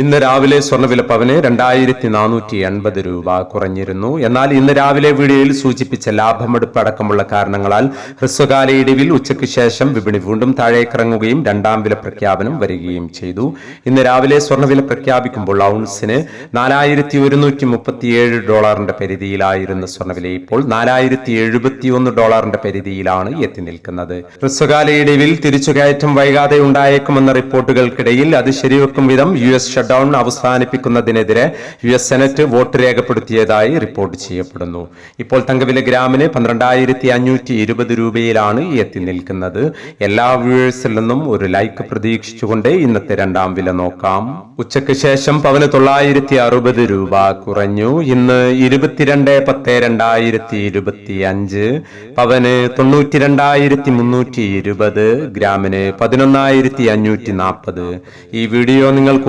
ഇന്ന് രാവിലെ സ്വർണവില പവന് രണ്ടായിരത്തി നാനൂറ്റി എൺപത് രൂപ കുറഞ്ഞിരുന്നു. എന്നാൽ ഇന്ന് രാവിലെ വീഡിയോയിൽ സൂചിപ്പിച്ച ലാഭമെടുപ്പ് അടക്കമുള്ള കാരണങ്ങളാൽ ഹ്രസ്വകാല ഇടിവിൽ ഉച്ചയ്ക്ക് ശേഷം വിപണി വീണ്ടും താഴേക്കിറങ്ങുകയും രണ്ടാം വില പ്രഖ്യാപനം വരികയും ചെയ്തു. ഇന്ന് രാവിലെ സ്വർണവില പ്രഖ്യാപിക്കുമ്പോൾ ഔൺസിന് നാലായിരത്തി ഒരുന്നൂറ്റി മുപ്പത്തിയേഴ് ഡോളറിന്റെ പരിധിയിലായിരുന്ന സ്വർണവില ഇപ്പോൾ നാലായിരത്തി എഴുപത്തിയൊന്ന് ഡോളറിന്റെ പരിധിയിലാണ് എത്തി നിൽക്കുന്നത്. ഹ്രസ്വകാല ഇടിവിൽ തിരിച്ചുകയറ്റം വൈകാതെ ഉണ്ടായേക്കുമെന്ന റിപ്പോർട്ടുകൾക്കിടയിൽ അത് ശരിവെക്കും വിധം യു എസ് ഷട്ട്ഡൌൺ അവസാനിപ്പിക്കുന്നതിനെതിരെ യു എസ് സെനറ്റ് വോട്ട് രേഖപ്പെടുത്തിയതായി റിപ്പോർട്ട് ചെയ്യപ്പെടുന്നു. ഇപ്പോൾ തങ്കവില ഗ്രാമിന് പന്ത്രണ്ടായിരത്തി അഞ്ഞൂറ്റി ഇരുപത് രൂപയിലാണ് എത്തി നിൽക്കുന്നത്. എല്ലാ വ്യൂവേഴ്സിൽ നിന്നും ഒരു ലൈക്ക് പ്രതീക്ഷിച്ചുകൊണ്ട് ഇന്നത്തെ രണ്ടാം വില നോക്കാം. ഉച്ചയ്ക്ക് ശേഷം പവന് തൊള്ളായിരത്തി അറുപത് രൂപ കുറഞ്ഞു. ഇന്ന് ഇരുപത്തിരണ്ട് പത്ത് രണ്ടായിരത്തി ഇരുപത്തി അഞ്ച് പവന് തൊണ്ണൂറ്റി രണ്ടായിരത്തി മുന്നൂറ്റി ഇരുപത് ഗ്രാമിന് പതിനൊന്നായിരത്തി അഞ്ഞൂറ്റി നാൽപ്പത് ഈ വീഡിയോ നിങ്ങൾക്ക്